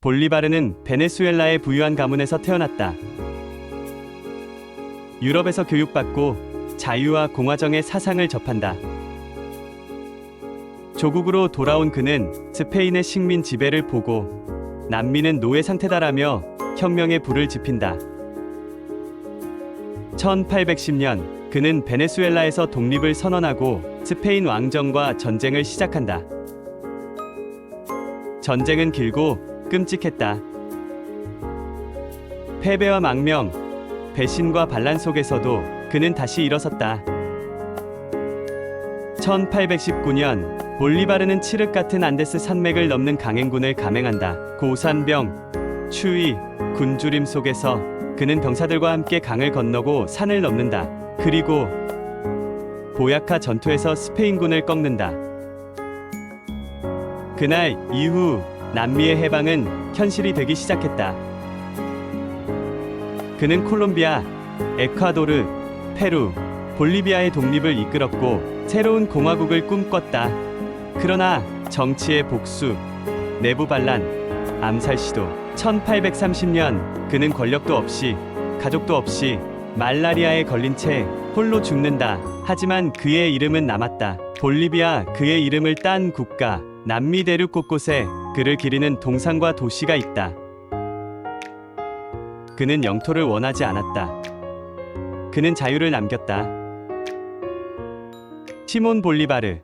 볼리바르는 베네수엘라의 부유한 가문에서 태어났다. 유럽에서 교육받고 자유와 공화정의 사상을 접한다. 조국으로 돌아온 그는 스페인의 식민 지배를 보고 난민은 노예 상태다라며 혁명의 불을 지핀다. 1810년 그는 베네수엘라에서 독립을 선언하고 스페인 왕정과 전쟁을 시작한다. 전쟁은 길고 끔찍했다. 패배와 망명, 배신과 반란 속에서도 그는 다시 일어섰다. 1819년 볼리바르는 칠흑 같은 안데스 산맥을 넘는 강행군을 감행한다. 고산병, 추위, 군주림 속에서 그는 병사들과 함께 강을 건너고 산을 넘는다. 그리고 보야카 전투에서 스페인군을 꺾는다. 그날 이후 남미의 해방은 현실이 되기 시작했다. 그는 콜롬비아, 에콰도르, 페루, 볼리비아의 독립을 이끌었고 새로운 공화국을 꿈꿨다. 그러나 정치의 복수, 내부 반란, 암살 시도. 1830년 그는 권력도 없이 가족도 없이 말라리아에 걸린 채 홀로 죽는다. 하지만 그의 이름은 남았다. 볼리비아 그의 이름을 딴 국가 남미 대륙 곳곳에 그를 기리는 동상과 도시가 있다. 그는 영토를 원하지 않았다. 그는 자유를 남겼다. 시몬 볼리바르